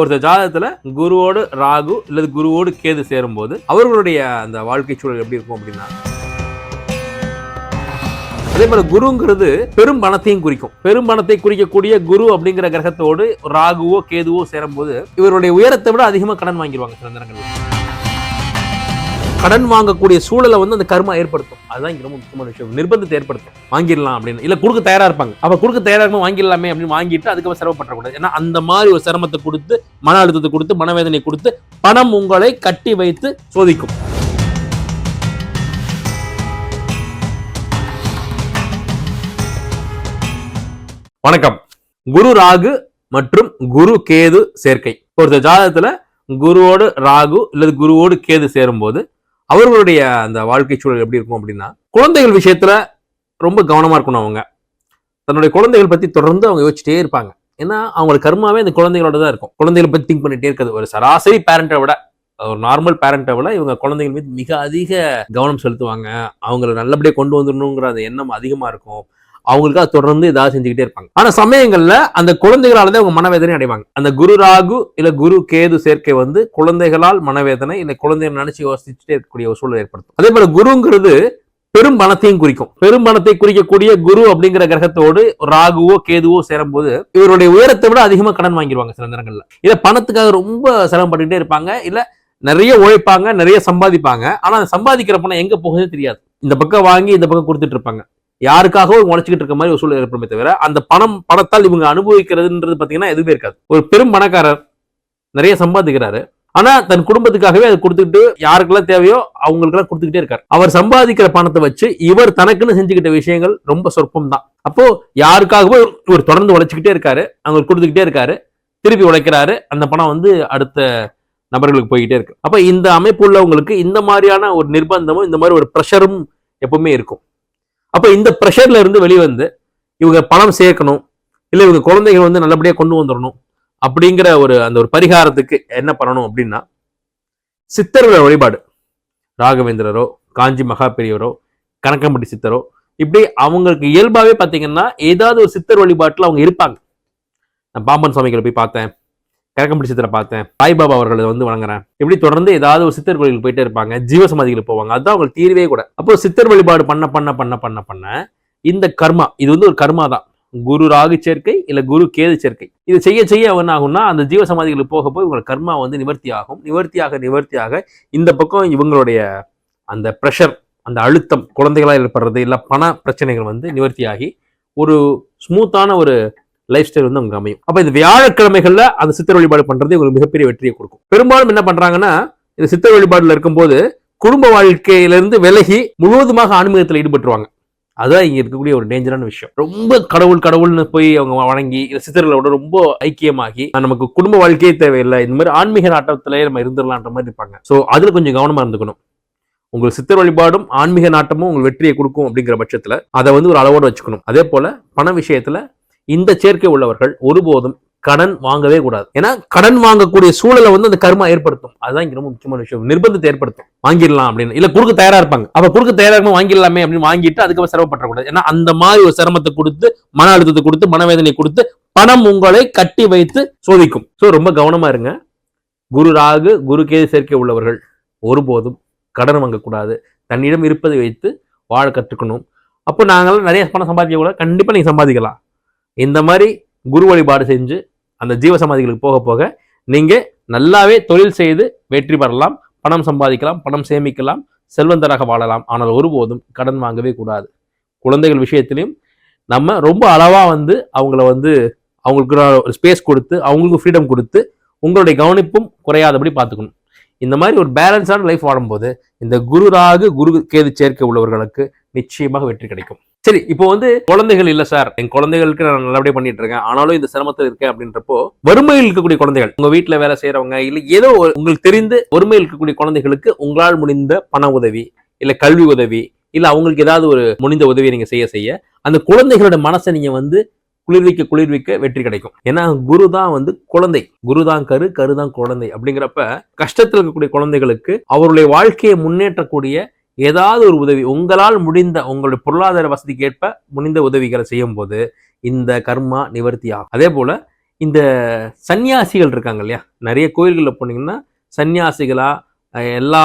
ஒருத்தர் ஜாதகத்துல குருவோடு ராகு இல்லது குருவோடு கேது சேரும்போது அவர்களுடைய அந்த வாழ்க்கை சூழல் எப்படி இருக்கும் அப்படின்னா? அதே போல குருங்கிறது பெரும் பணத்தையும் குறிக்கும். பெரும் பணத்தை குறிக்கக்கூடிய குரு அப்படிங்கிற கிரகத்தோடு ராகுவோ கேதுவோ சேரும்போது இவருடைய உயரத்தை விட அதிகமா கடன் வாங்கிடுவாங்க சில நேரங்களில். கடன் வாங்கக்கூடிய சூழலை வந்து அந்த கர்மா ஏற்படுத்தும். அதுதான் இங்க ரொம்ப முக்கியமான விஷயம். நிர்பந்தத்தை ஏற்படுத்தும். வாங்கிடலாம் அப்படின்னு. இல்லை கொடுக்க தயாரா இருப்பாங்க. அப்போ கொடுக்க தயாராக இருக்கும் வாங்கிடலாமே அப்படின்னு வாங்கிட்டு அதுக்கப்புறம் சிரமப்படக்கூடாது ஏன்னா அந்த மாதிரி ஒரு சிரமத்தை கொடுத்து மன அழுத்தத்தை கொடுத்து மனவேதனை கொடுத்து பணம் உங்களை கட்டி வைத்து சோதிக்கும். வணக்கம். குரு ராகு மற்றும் குரு கேது சேர்க்கை. ஒருத்தர் ஜாதகத்துல குருவோடு ராகு இல்லது குருவோடு கேது சேரும்போது அவர்களுடைய அந்த வாழ்க்கை சூழல் எப்படி இருக்கும் அப்படின்னா குழந்தைகள் விஷயத்துல ரொம்ப கவனமா இருக்கணும் அவங்க. தன்னுடைய குழந்தைகள் பத்தி தொடர்ந்து அவங்க யோசிச்சுட்டே இருப்பாங்க. ஏன்னா அவங்களுக்கு கர்மாவே அந்த குழந்தைகளோட தான் இருக்கும். குழந்தைகளை பத்தி திங்க் பண்ணிட்டே இருக்கிறது. ஒரு சராசரி பேரண்ட்டை விட ஒரு நார்மல் பேரண்ட்டை விட இவங்க குழந்தைகள் மீது மிக அதிக கவனம் செலுத்துவாங்க. அவங்கள நல்லபடியாக கொண்டு வந்துடணுங்கிற அந்த எண்ணம் அதிகமா இருக்கும். அவங்களுக்காக தொடர்ந்து ஏதாவது செஞ்சுக்கிட்டே இருப்பாங்க. ஆனா சமயங்கள்ல அந்த குழந்தைகளால தான் அவங்க மனவேதனை அடைவாங்க. அந்த குரு ராகு இல்ல குரு கேது சேர்க்கை வந்து குழந்தைகளால் மனவேதனை இல்ல குழந்தைகள் நினைச்சு யோசிச்சுட்டே இருக்கக்கூடிய ஒரு சூழலை ஏற்படுத்தும். அதே போல குருங்கிறது பெரும் பணத்தையும் குறிக்கும். பெரும் பணத்தை குறிக்கக்கூடிய குரு அப்படிங்கிற கிரகத்தோடு ராகுவோ கேதுவோ சேரும்போது இவருடைய உயரத்தை விட அதிகமா கடன் வாங்கிடுவாங்க சில நேரங்கள்ல. இல்ல பணத்துக்காக ரொம்ப சிரமப்பட்டுக்கிட்டே இருப்பாங்க. இல்ல நிறைய உழைப்பாங்க நிறைய சம்பாதிப்பாங்க. ஆனா அந்த சம்பாதிக்கிற பணம் எங்க போகுதுன்னு தெரியாது. இந்த பக்கம் வாங்கி இந்த பக்கம் கொடுத்துட்டு இருப்பாங்க. யாருக்காகவோ உழைச்சிக்கிட்டு இருக்க மாதிரி ஒரு சூழல் ஏற்படுமே தவிர அந்த பணம் பணத்தால் இவங்க அனுபவிக்கிறதுன்றது பாத்தீங்கன்னா எதுவுமே இருக்காது. ஒரு பெரும் பணக்காரர் நிறைய சம்பாதிக்கிறாரு. ஆனா தன் குடும்பத்துக்காகவே அதை கொடுத்துக்கிட்டு யாருக்கெல்லாம் தேவையோ அவங்களுக்கெல்லாம் கொடுத்துக்கிட்டே இருக்காரு. அவர் சம்பாதிக்கிற பணத்தை வச்சு இவர் தனக்குன்னு செஞ்சுக்கிட்ட விஷயங்கள் ரொம்ப சொற்பம் தான் அப்போ யாருக்காகவோ இவர் தொடர்ந்து உழைச்சிக்கிட்டே இருக்காரு. அவங்களுக்கு கொடுத்துக்கிட்டே இருக்காரு. திருப்பி உழைக்கிறாரு. அந்த பணம் வந்து அடுத்த நபர்களுக்கு போய்கிட்டே இருக்கு. அப்ப இந்த அமைப்பு உள்ளவங்களுக்கு இந்த மாதிரியான ஒரு நிர்பந்தமும் இந்த மாதிரி ஒரு ப்ரெஷரும் எப்பவுமே இருக்கும். அப்போ இந்த ப்ரெஷர்ல இருந்து வெளிவந்து இவங்க பணம் சேர்க்கணும் இல்லை இவங்க குழந்தைகள் வந்து நல்லபடியாக கொண்டு வந்துடணும் அப்படிங்கிற ஒரு அந்த ஒரு பரிகாரத்துக்கு என்ன பண்ணணும் அப்படின்னா சித்தர்கள் வழிபாடு. ராகவேந்திரரோ காஞ்சி மகா பெரியவரோ கணக்கம்பட்டி சித்தரோ இப்படி அவங்களுக்கு இயல்பாகவே பார்த்தீங்கன்னா ஏதாவது ஒரு சித்தர் வழிபாட்டில் அவங்க இருப்பாங்க. நான் பாம்பன் சுவாமிகளை போய் பார்த்தேன். கிழக்கம் பிடிச்சத்தில் பார்த்தேன் சாய்பாபா அவர்களை வந்து வணங்குறேன். இப்படி தொடர்ந்து ஏதாவது ஒரு சித்தர் கோயிலுக்கு போயிட்டே இருப்பாங்க ஜீவசமாதிகளுக்கு போவாங்க அதுதான் அவங்களுக்கு தீர்வே கூட. அப்போ சித்தர் வழிபாடு பண்ண பண்ண பண்ண பண்ண பண்ண இந்த கர்மா இது வந்து ஒரு கர்மா தான். குரு ராகு சேர்க்கை இல்லை குரு கேது சேர்க்கை. இது செய்ய செய்ய என்ன ஆகும்னா அந்த ஜீவ சமாதிகளுக்கு போக போய் உங்களோட கர்மா வந்து நிவர்த்தி ஆகும். நிவர்த்தியாக நிவர்த்தியாக இந்த பக்கம் இவங்களுடைய அந்த ப்ரெஷர் அந்த அழுத்தம் குழந்தைகளாக ஏற்படுறது இல்லை பண பிரச்சனைகள் வந்து நிவர்த்தியாகி ஒரு ஸ்மூத்தான ஒரு லைஃப் ஸ்டைல் வந்து அங்கே அமையும். அப்போ இந்த வியாழக்கிழமைகளில் அந்த சித்தர் வழிபாடு பண்ணுறது உங்களுக்கு மிகப்பெரிய வெற்றியை கொடுக்கும். பெரும்பாலும் என்ன பண்ணுறாங்கன்னா இந்த சித்தர் வழிபாடில் இருக்கும்போது குடும்ப வாழ்க்கையிலிருந்து விலகி முழுவதுமாக ஆன்மீகத்தில் ஈடுபட்டுருவாங்க. அதுதான் இங்கே இருக்கக்கூடிய ஒரு டேஞ்சரான விஷயம். ரொம்ப கடவுள் கடவுள்னு போய் அவங்க வணங்கி சித்தர்களோட ரொம்ப ஐக்கியமாகி நமக்கு குடும்ப வாழ்க்கையே தேவையில்லை இந்த மாதிரி ஆன்மீக நாட்டத்திலே நம்ம இருந்துடலான்ற மாதிரி இருப்பாங்க. ஸோ அதில் கொஞ்சம் கவனமா இருந்துக்கணும். உங்களுக்கு சித்தர் வழிபாடும் ஆன்மீக நாட்டமும் உங்களுக்கு வெற்றியை கொடுக்கும் அப்படிங்கிற பட்சத்தில் அதை வந்து ஒரு அளவோடு வச்சுக்கணும். அதே போல் பண விஷயத்துல இந்த சேர்க்கை உள்ளவர்கள் ஒருபோதும் கடன் வாங்கவே கூடாது. ஏன்னா கடன் வாங்கக்கூடிய சூழலை வந்து அந்த கர்மா ஏற்படுத்தும். அதுதான் இங்க ரொம்ப முக்கியமான விஷயம். நிர்பந்தத்தை ஏற்படுத்தும். வாங்கிடலாம் அப்படின்னு. இல்ல குறுக்கு தயாரா இருப்பாங்க. அப்ப குறுக்கு தயாரா இருக்கும் வாங்கிடலாமே அப்படின்னு வாங்கிட்டு அதுக்கப்புறம் சிரமப்படக்கூடாது ஏன்னா அந்த மாதிரி ஒரு சிரமத்தை கொடுத்து மன அழுத்தத்தை கொடுத்து மனவேதனை கொடுத்து பணம் உங்களை கட்டி வைத்து சோதிக்கும். சோ ரொம்ப கவனமா இருங்க. குரு ராகு குரு கேது சேர்க்கை உள்ளவர்கள் ஒருபோதும் கடன் வாங்கக்கூடாது. தன்னிடம் இருப்பதை வைத்து வாழ கற்றுக்கணும். அப்போ நாங்களாம் நிறைய பணம் சம்பாதிக்க கூட கண்டிப்பா நீங்க சம்பாதிக்கலாம். இந்த மாதிரி குரு வழிபாடு செஞ்சு அந்த ஜீவ சமாதிகளுக்கு போக போக நீங்கள் நல்லாவே தொழில் செய்து வெற்றி பெறலாம் பணம் சம்பாதிக்கலாம் பணம் சேமிக்கலாம் செல்வந்தராக வாழலாம். ஆனால் ஒருபோதும் கடன் வாங்கவே கூடாது. குழந்தைகள் விஷயத்திலையும் நம்ம ரொம்ப அளவாக வந்து அவங்கள வந்து அவங்களுக்கு ஒரு ஸ்பேஸ் கொடுத்து அவங்களுக்கு ஃப்ரீடம் கொடுத்து உங்களுடைய கவனிப்பும் குறையாதபடி பார்த்துக்கணும். இந்த மாதிரி ஒரு பேலன்ஸான லைஃப் வாழும்போது இந்த குரு ராகு குரு கேது சேர்க்கை உள்ளவர்களுக்கு நிச்சயமாக வெற்றி கிடைக்கும். சரி இப்போ வந்து குழந்தைகள் இல்ல சார். என் குழந்தைகளுக்கு நான் நல்லபடியாக பண்ணிட்டு இருக்கேன் ஆனாலும் இந்த சிரமத்தில் இருக்கேன் அப்படின்றப்போ வறுமையில் இருக்கக்கூடிய குழந்தைகள் உங்க வீட்டில் வேலை செய்யறவங்க இல்ல ஏதோ உங்களுக்கு தெரிந்து வறுமையில் இருக்கக்கூடிய குழந்தைகளுக்கு உங்களால் முடிந்த பண உதவி இல்ல கல்வி உதவி இல்ல அவங்களுக்கு ஏதாவது ஒரு முடிந்த உதவியை நீங்க செய்ய செய்ய அந்த குழந்தைகளோட மனசை நீங்க வந்து குளிர்விக்க குளிர்விக்க வெற்றி கிடைக்கும். ஏன்னா குரு தான் வந்து குழந்தை. குரு தான் கரு கரு தான் குழந்தை அப்படிங்கிறப்ப கஷ்டத்தில் இருக்கக்கூடிய குழந்தைகளுக்கு அவருடைய வாழ்க்கையை முன்னேற்றக்கூடிய ஏதாவது ஒரு உதவி உங்களால் முடிந்த உங்களுடைய பொருளாதார வசதிக்கு ஏற்ப முடிந்த உதவிகளை செய்யும் போது இந்த கர்மா நிவர்த்தி ஆகும். அதே போல இந்த சன்னியாசிகள் இருக்காங்க இல்லையா? நிறைய கோயில்களில் போனீங்கன்னா சன்னியாசிகளா எல்லா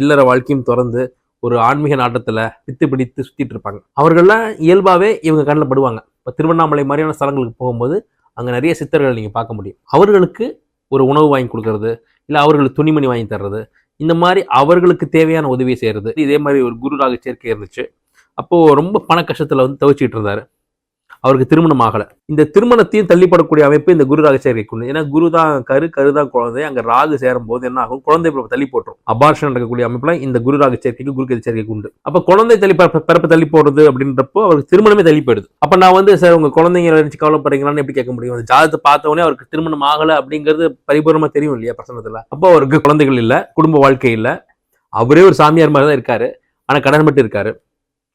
இல்லற வாழ்க்கையும் திறந்து ஒரு ஆன்மீக நாட்டத்தில் பித்து பிடித்து சுத்திட்டு இருப்பாங்க. அவர்கள்லாம் இயல்பாகவே இவங்க கண்ணில் படுவாங்க. இப்போ திருவண்ணாமலை மாதிரியான ஸ்தலங்களுக்கு போகும்போது அங்கே நிறைய சித்தர்கள் நீங்கள் பார்க்க முடியும். அவர்களுக்கு ஒரு உணவு வாங்கி கொடுக்கறது இல்லை அவர்களுக்கு துணிமணி வாங்கி தர்றது இந்த மாதிரி அவர்களுக்கு தேவையான உதவியை செய்கிறது இதே மாதிரி ஒரு குருராக சேர்க்கை இருந்துச்சு. அப்போது ரொம்ப பண கஷ்டத்தில் வந்து தவிச்சிட்டு இருந்தார். அவருக்கு திருமணம் ஆகலை. இந்த திருமணத்தையும் தள்ளிப்படக்கூடிய அமைப்பு இந்த குரு ராக சேர்க்கைக்கு உண்டு ஏன்னா குரு தான் கரு கரு தான் குழந்தை. அங்கே ராகு சேரும் போது என்ன ஆகும்? குழந்தை பிறப்பு தள்ளி போட்டுரும். அபார்ஷன் நடக்கக்கூடிய அமைப்புல இந்த குரு ராக சேர்க்கைக்கு குரு கதி சேர்க்கைக்கு உண்டு. அப்போ குழந்தை தள்ளி பிறப்பு தள்ளி போடுறது அப்படின்றப்போ அவருக்கு திருமணமே தள்ளி போயிடுது. அப்போ நான் வந்து சார் உங்க குழந்தைங்க நினைச்சு கவலைப்படுறீங்களான்னு எப்படி கேட்க முடியும்? அந்த ஜாதத்தை பார்த்தவொடனே அவருக்கு திருமணம் ஆகலை அப்படிங்கிறது பரிபூர்ணமாக தெரியும் இல்லையா பிரசனத்தில் அப்போ அவருக்கு குழந்தைகள் இல்லை குடும்ப வாழ்க்கை இல்லை. அவரே ஒரு சாமியார் மாதிரி தான் இருக்காரு. ஆனால் கடன் மட்டும் இருக்காரு.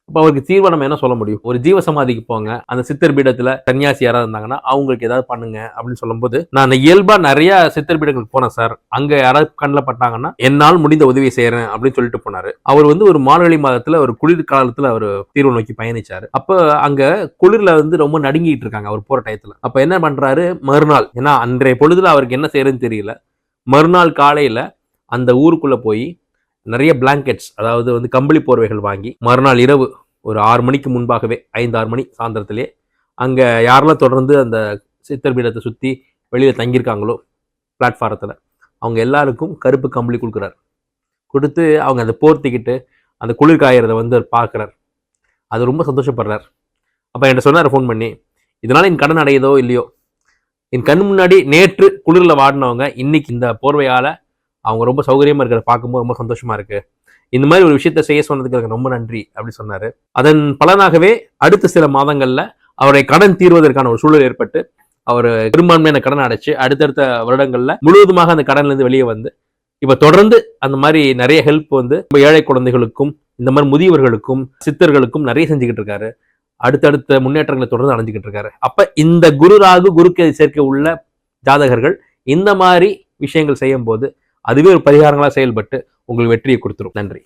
இப்போ அவருக்கு தீர்வை நம்ம என்ன சொல்ல முடியும்? ஒரு ஜீவ சமாதிக்கு போங்க. அந்த சித்தர் பீடத்துல சன்னியாசி யாராவது இருந்தாங்கன்னா அவங்களுக்கு ஏதாவது பண்ணுங்க அப்படின்னு சொல்லும்போது நான் இயல்பா நிறைய சித்தர் பீடங்களுக்கு போனேன் சார். அங்க யாராவது கண்ணில் பட்டாங்கன்னா என்னால் முடிந்த உதவியை செய்யறேன் அப்படின்னு சொல்லிட்டு போனாரு. அவர் வந்து ஒரு மார்கழி மாதத்துல ஒரு குளிர் காலத்துல அவர் தீர்வு நோக்கி பயணிச்சாரு. அப்ப அங்க குளிர்ல வந்து ரொம்ப நடுங்கிட்டு இருக்காங்க அவர் போற டயத்துல. அப்ப என்ன பண்றாரு? மறுநாள் ஏன்னா அன்றைய பொழுதுல அவருக்கு என்ன செய்யறதுன்னு தெரியல. மறுநாள் காலையில அந்த ஊருக்குள்ள போய் நிறைய பிளாங்கெட்ஸ் அதாவது வந்து கம்பளி போர்வைகள் வாங்கி மறுநாள் இரவு ஒரு ஆறு மணிக்கு முன்பாகவே ஐந்து ஆறு மணி சாயந்தரத்திலே அங்கே யாரெல்லாம் தொடர்ந்து அந்த சித்தர் பீடத்தை சுற்றி வெளியில் தங்கியிருக்காங்களோ பிளாட்ஃபாரத்தில் அவங்க எல்லாருக்கும் கருப்பு கம்பளி கொடுக்குறாரு. கொடுத்து அவங்க அதை போர்த்திக்கிட்டு அந்த குளிர் காயறதை வந்து அவர் பார்க்குறார். அது ரொம்ப சந்தோஷப்படுறார். அப்போ என்கிட்ட சொன்னார் ஃபோன் பண்ணி இதனால் என் கடன் அடையுதோ இல்லையோ? என் கண் முன்னாடி நேற்று குளிரில் வாடினவங்க இன்னைக்கு இந்த போர்வையால் அவங்க ரொம்ப சௌகரியமா இருக்கிறத பார்க்கும்போது ரொம்ப சந்தோஷமா இருக்கு. இந்த மாதிரி ஒரு விஷயத்த செய்ய சொன்னதுக்கு எனக்கு ரொம்ப நன்றி அப்படி சொன்னாரு. அதன் பலனாகவே அடுத்த சில மாதங்கள்ல அவருடைய கடன் தீர்வதற்கான ஒரு சூழல் ஏற்பட்டு அவர் பெரும்பான்மையான கடன் அடைச்சு அடுத்தடுத்த வருடங்கள்ல முழுவதுமாக அந்த கடன்ல இருந்து வெளியே வந்து இப்ப தொடர்ந்து அந்த மாதிரி நிறைய ஹெல்ப் வந்து நம்ம ஏழை குழந்தைகளுக்கும் இந்த மாதிரி முதியவர்களுக்கும் சித்தர்களுக்கும் நிறைய செஞ்சுக்கிட்டு இருக்காரு. அடுத்தடுத்த முன்னேற்றங்களை தொடர்ந்து அடைஞ்சிக்கிட்டு இருக்காரு. அப்ப இந்த குரு ராகு குருக்கு சேர்க்கை உள்ள ஜாதகர்கள் இந்த மாதிரி விஷயங்கள் செய்யும் போது அதுவே ஒரு பரிகாரங்களாக செயல்பட்டு உங்களுக்கு வெற்றியை கொடுத்துரும். நன்றி.